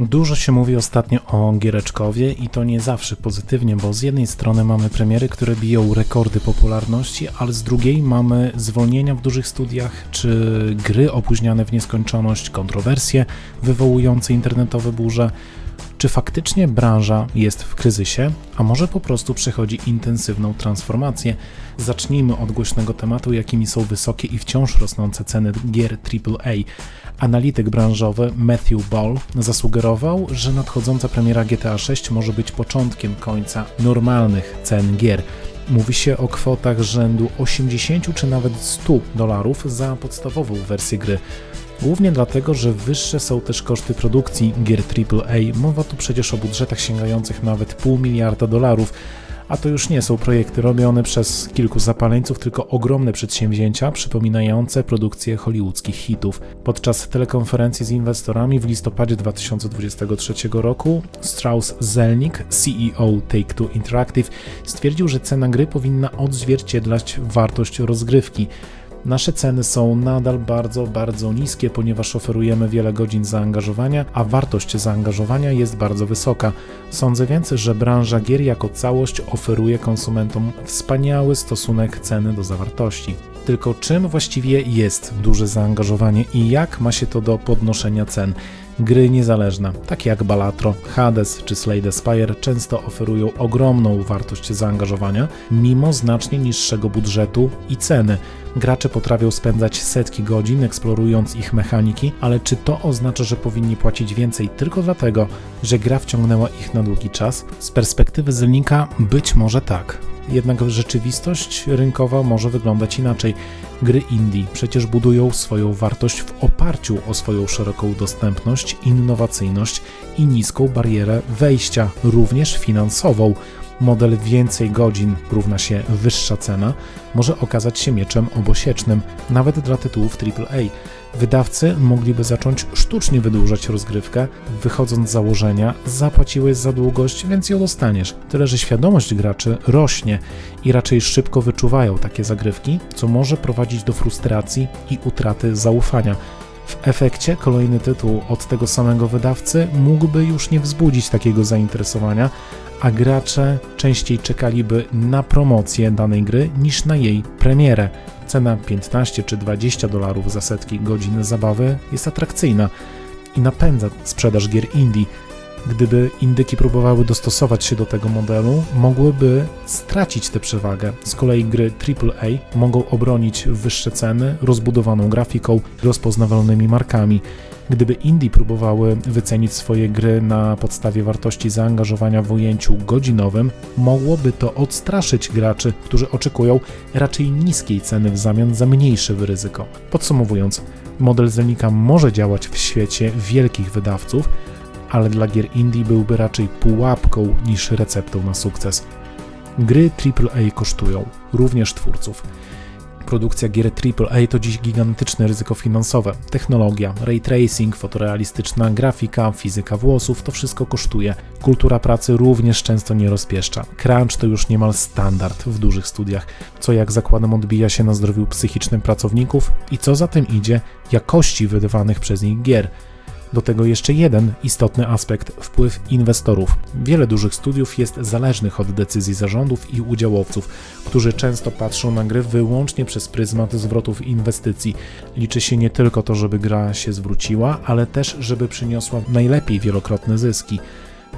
Dużo się mówi ostatnio o Giereczkowie i to nie zawsze pozytywnie, bo z jednej strony mamy premiery, które biją rekordy popularności, ale z drugiej mamy zwolnienia w dużych studiach, czy gry opóźniane w nieskończoność, kontrowersje wywołujące internetowe burze. Czy faktycznie branża jest w kryzysie, a może po prostu przechodzi intensywną transformację? Zacznijmy od głośnego tematu, jakimi są wysokie i wciąż rosnące ceny gier AAA. Analityk branżowy Matthew Ball zasugerował, że nadchodząca premiera GTA 6 może być początkiem końca normalnych cen gier. Mówi się o kwotach rzędu 80 czy nawet 100 dolarów za podstawową wersję gry. Głównie dlatego, że wyższe są też koszty produkcji gier AAA. Mowa tu przecież o budżetach sięgających nawet pół miliarda dolarów a to już nie są projekty robione przez kilku zapaleńców, tylko ogromne przedsięwzięcia przypominające produkcję hollywoodzkich hitów. Podczas telekonferencji z inwestorami w listopadzie 2023 roku Strauss Zelnick, CEO Take-Two Interactive, stwierdził, że cena gry powinna odzwierciedlać wartość rozgrywki. Nasze ceny są nadal bardzo, bardzo niskie, ponieważ oferujemy wiele godzin zaangażowania, a wartość zaangażowania jest bardzo wysoka. Sądzę więc, że branża gier jako całość oferuje konsumentom wspaniały stosunek ceny do zawartości. Tylko czym właściwie jest duże zaangażowanie i jak ma się to do podnoszenia cen? Gry niezależne, takie jak Balatro, Hades czy Slade Spire, często oferują ogromną wartość zaangażowania, mimo znacznie niższego budżetu i ceny. Gracze potrafią spędzać setki godzin eksplorując ich mechaniki, ale czy to oznacza, że powinni płacić więcej tylko dlatego, że gra wciągnęła ich na długi czas? Z perspektywy Zelnika być może tak. Jednak rzeczywistość rynkowa może wyglądać inaczej. Gry indie przecież budują swoją wartość w oparciu o swoją szeroką dostępność, innowacyjność i niską barierę wejścia, również finansową model więcej godzin równa się wyższa cena może okazać się mieczem obosiecznym, nawet dla tytułów AAA. Wydawcy mogliby zacząć sztucznie wydłużać rozgrywkę, wychodząc z założenia, zapłaciłeś za długość, więc ją dostaniesz. Tyle, że świadomość graczy rośnie i raczej szybko wyczuwają takie zagrywki, co może prowadzić do frustracji i utraty zaufania. W efekcie kolejny tytuł od tego samego wydawcy mógłby już nie wzbudzić takiego zainteresowania, a gracze częściej czekaliby na promocję danej gry niż na jej premierę. Cena 15 czy 20 dolarów za setki godzin zabawy jest atrakcyjna i napędza sprzedaż gier indie. Gdyby indyki próbowały dostosować się do tego modelu, mogłyby stracić tę przewagę. Z kolei gry AAA mogą obronić wyższe ceny, rozbudowaną grafiką, rozpoznawalnymi markami. Gdyby indie próbowały wycenić swoje gry na podstawie wartości zaangażowania w ujęciu godzinowym, mogłoby to odstraszyć graczy, którzy oczekują raczej niskiej ceny w zamian za mniejsze ryzyko. Podsumowując, model Zelnika może działać w świecie wielkich wydawców, ale dla gier indie byłby raczej pułapką niż receptą na sukces. Gry AAA kosztują, również twórców. Produkcja gier AAA to dziś gigantyczne ryzyko finansowe. Technologia, ray tracing, fotorealistyczna grafika, fizyka włosów to wszystko kosztuje. Kultura pracy również często nie rozpieszcza. Crunch to już niemal standard w dużych studiach, co jak zakładam odbija się na zdrowiu psychicznym pracowników i co za tym idzie jakości wydawanych przez nich gier. Do tego jeszcze jeden istotny aspekt wpływ inwestorów. Wiele dużych studiów jest zależnych od decyzji zarządów i udziałowców, którzy często patrzą na gry wyłącznie przez pryzmat zwrotów inwestycji. Liczy się nie tylko to, żeby gra się zwróciła, ale też, żeby przyniosła najlepiej wielokrotne zyski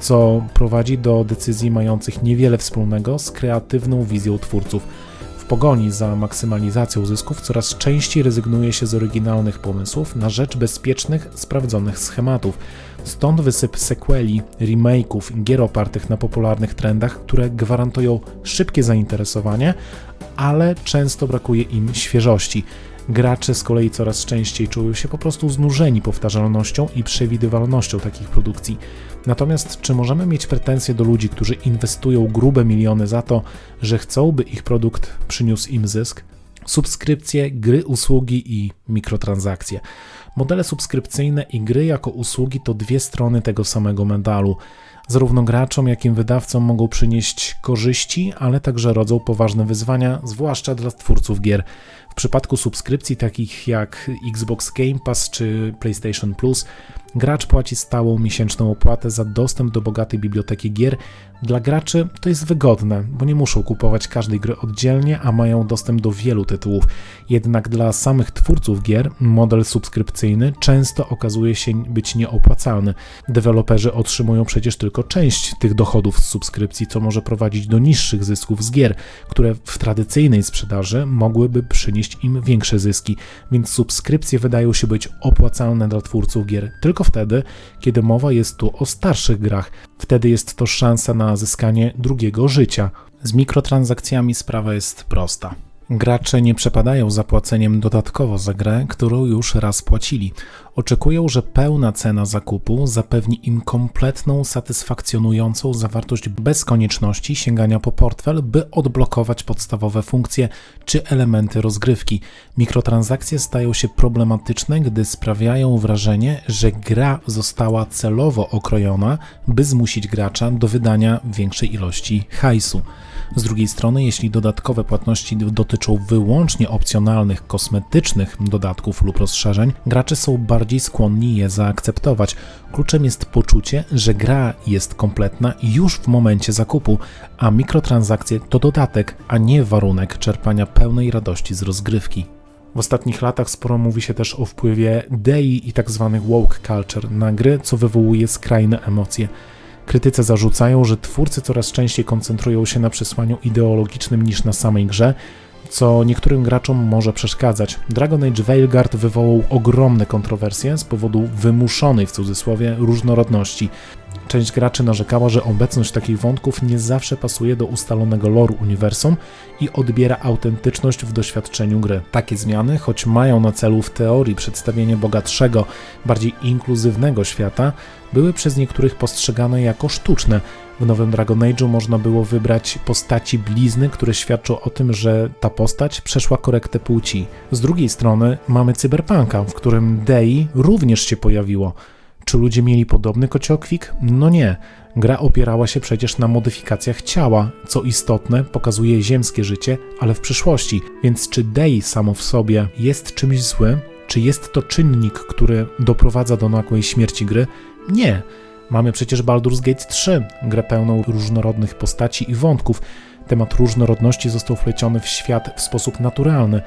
co prowadzi do decyzji mających niewiele wspólnego z kreatywną wizją twórców pogoni za maksymalizacją zysków coraz częściej rezygnuje się z oryginalnych pomysłów na rzecz bezpiecznych, sprawdzonych schematów. Stąd wysyp sequeli, remake'ów, gier opartych na popularnych trendach, które gwarantują szybkie zainteresowanie, ale często brakuje im świeżości. Gracze z kolei coraz częściej czują się po prostu znużeni powtarzalnością i przewidywalnością takich produkcji. Natomiast czy możemy mieć pretensje do ludzi, którzy inwestują grube miliony za to, że chcą, by ich produkt przyniósł im zysk? Subskrypcje, gry, usługi i mikrotransakcje. Modele subskrypcyjne i gry jako usługi to dwie strony tego samego medalu. Zarówno graczom, jak i wydawcom mogą przynieść korzyści, ale także rodzą poważne wyzwania, zwłaszcza dla twórców gier. W przypadku subskrypcji takich jak Xbox Game Pass czy PlayStation Plus, gracz płaci stałą miesięczną opłatę za dostęp do bogatej biblioteki gier. Dla graczy to jest wygodne, bo nie muszą kupować każdej gry oddzielnie, a mają dostęp do wielu tytułów. Jednak dla samych twórców gier model subskrypcyjny często okazuje się być nieopłacalny. Deweloperzy otrzymują przecież tylko część tych dochodów z subskrypcji, co może prowadzić do niższych zysków z gier, które w tradycyjnej sprzedaży mogłyby przynieść im większe zyski, więc subskrypcje wydają się być opłacalne dla twórców gier tylko wtedy, kiedy mowa jest tu o starszych grach. Wtedy jest to szansa na zyskanie drugiego życia. Z mikrotransakcjami sprawa jest prosta. Gracze nie przepadają zapłaceniem dodatkowo za grę, którą już raz płacili. Oczekują, że pełna cena zakupu zapewni im kompletną, satysfakcjonującą zawartość bez konieczności sięgania po portfel, by odblokować podstawowe funkcje czy elementy rozgrywki. Mikrotransakcje stają się problematyczne, gdy sprawiają wrażenie, że gra została celowo okrojona, by zmusić gracza do wydania większej ilości hajsu. Z drugiej strony, jeśli dodatkowe płatności dotyczą wyłącznie opcjonalnych, kosmetycznych dodatków lub rozszerzeń, gracze są bardziej skłonni je zaakceptować. Kluczem jest poczucie, że gra jest kompletna już w momencie zakupu, a mikrotransakcje to dodatek, a nie warunek czerpania pełnej radości z rozgrywki. W ostatnich latach sporo mówi się też o wpływie DEI i tzw. Tak woke culture na gry, co wywołuje skrajne emocje. Krytycy zarzucają, że twórcy coraz częściej koncentrują się na przesłaniu ideologicznym niż na samej grze, co niektórym graczom może przeszkadzać. Dragon Age Veilguard wywołał ogromne kontrowersje z powodu wymuszonej w cudzysłowie różnorodności. Część graczy narzekała, że obecność takich wątków nie zawsze pasuje do ustalonego lore uniwersum i odbiera autentyczność w doświadczeniu gry. Takie zmiany, choć mają na celu w teorii przedstawienie bogatszego, bardziej inkluzywnego świata, były przez niektórych postrzegane jako sztuczne. W nowym Dragon Age'u można było wybrać postaci blizny, które świadczą o tym, że ta postać przeszła korektę płci. Z drugiej strony mamy cyberpunka, w którym Dei również się pojawiło. Czy ludzie mieli podobny kociokwik? No nie. Gra opierała się przecież na modyfikacjach ciała, co istotne, pokazuje ziemskie życie, ale w przyszłości. Więc czy Dei samo w sobie jest czymś złym? Czy jest to czynnik, który doprowadza do nagłej śmierci gry? Nie. Mamy przecież Baldur's Gate 3, grę pełną różnorodnych postaci i wątków. Temat różnorodności został wpleciony w świat w sposób naturalny.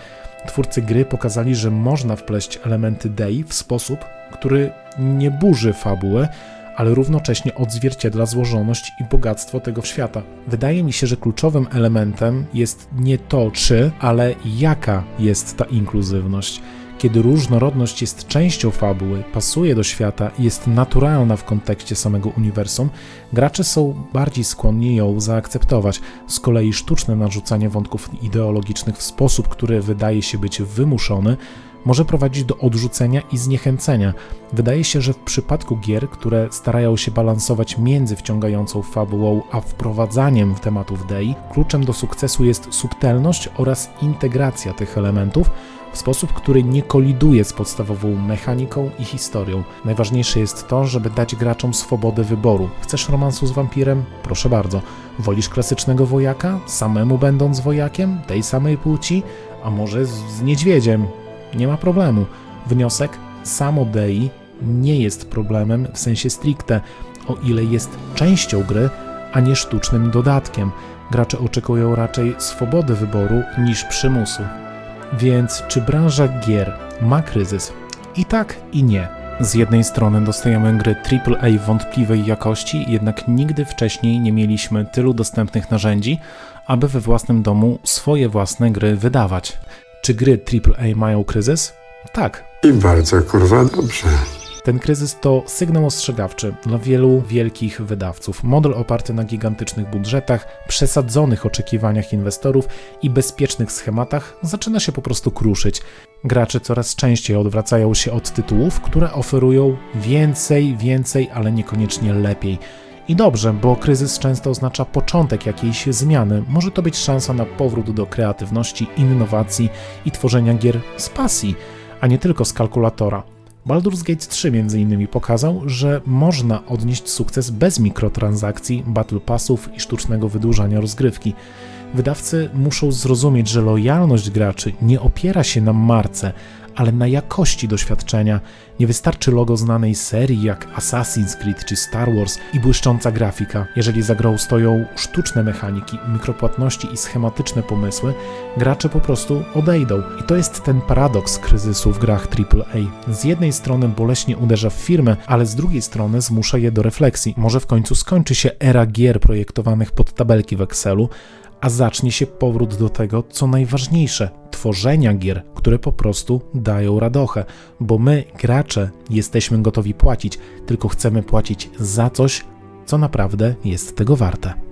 Twórcy gry pokazali, że można wpleść elementy Dei w sposób, który nie burzy fabuły, ale równocześnie odzwierciedla złożoność i bogactwo tego świata. Wydaje mi się, że kluczowym elementem jest nie to, czy, ale jaka jest ta inkluzywność. Kiedy różnorodność jest częścią fabuły, pasuje do świata i jest naturalna w kontekście samego uniwersum, gracze są bardziej skłonni ją zaakceptować. Z kolei sztuczne narzucanie wątków ideologicznych w sposób, który wydaje się być wymuszony, może prowadzić do odrzucenia i zniechęcenia. Wydaje się, że w przypadku gier, które starają się balansować między wciągającą fabułą a wprowadzaniem tematów DEI, kluczem do sukcesu jest subtelność oraz integracja tych elementów w sposób, który nie koliduje z podstawową mechaniką i historią. Najważniejsze jest to, żeby dać graczom swobodę wyboru. Chcesz romansu z wampirem? Proszę bardzo. Wolisz klasycznego wojaka, samemu będąc wojakiem, tej samej płci? A może z niedźwiedziem? Nie ma problemu. Wniosek: samo DEI nie jest problemem w sensie stricte, o ile jest częścią gry, a nie sztucznym dodatkiem. Gracze oczekują raczej swobody wyboru niż przymusu. Więc czy branża gier ma kryzys? I tak, i nie. Z jednej strony dostajemy gry AAA wątpliwej jakości, jednak nigdy wcześniej nie mieliśmy tylu dostępnych narzędzi, aby we własnym domu swoje własne gry wydawać. Czy gry AAA mają kryzys? Tak. I bardzo kurwa dobrze. Ten kryzys to sygnał ostrzegawczy dla wielu wielkich wydawców. Model oparty na gigantycznych budżetach, przesadzonych oczekiwaniach inwestorów i bezpiecznych schematach zaczyna się po prostu kruszyć. Gracze coraz częściej odwracają się od tytułów, które oferują więcej, więcej, ale niekoniecznie lepiej. I dobrze, bo kryzys często oznacza początek jakiejś zmiany. Może to być szansa na powrót do kreatywności, innowacji i tworzenia gier z pasji, a nie tylko z kalkulatora. Baldur's Gate 3 między innymi pokazał, że można odnieść sukces bez mikrotransakcji, battle passów i sztucznego wydłużania rozgrywki. Wydawcy muszą zrozumieć, że lojalność graczy nie opiera się na marce, ale na jakości doświadczenia. Nie wystarczy logo znanej serii jak Assassin's Creed czy Star Wars i błyszcząca grafika. Jeżeli za grą stoją sztuczne mechaniki, mikropłatności i schematyczne pomysły, gracze po prostu odejdą. I to jest ten paradoks kryzysu w grach AAA. Z jednej strony boleśnie uderza w firmę, ale z drugiej strony zmusza je do refleksji. Może w końcu skończy się era gier projektowanych pod tabelki w Excelu, a zacznie się powrót do tego, co najważniejsze tworzenia gier, które po prostu dają radochę, bo my, gracze, jesteśmy gotowi płacić, tylko chcemy płacić za coś, co naprawdę jest tego warte.